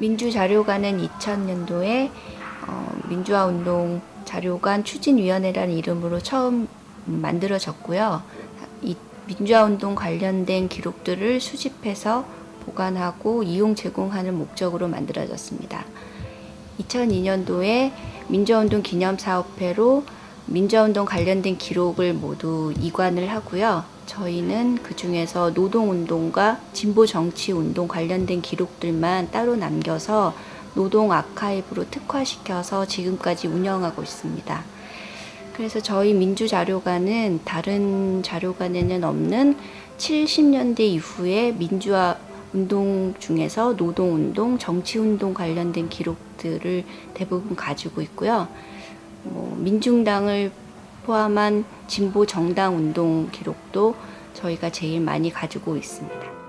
민주자료관은 2000년도에 어, 민주화운동 자료관 추진위원회라는 이름으로 처음 만들어졌고요. 이 민주화운동 관련된 기록들을 수집해서 보관하고 이용 제공하는 목적으로 만들어졌습니다. 2002년도에 민주화운동 기념사업회로 민주화운동 관련된 기록을 모두 이관을 하고요. 저희는 그 중에서 노동운동과 진보정치운동 관련된 기록들만 따로 남겨서 노동 아카이브로 특화시켜서 지금까지 운영하고 있습니다. 그래서 저희 민주자료관은 다른 자료관에는 없는 70년대 이후에 민주화 운동 중에서 노동운동, 정치운동 관련된 기록들을 대부분 가지고 있고요. 뭐 민중당을 포함한 진보 정당 운동 기록도 저희가 제일 많이 가지고 있습니다.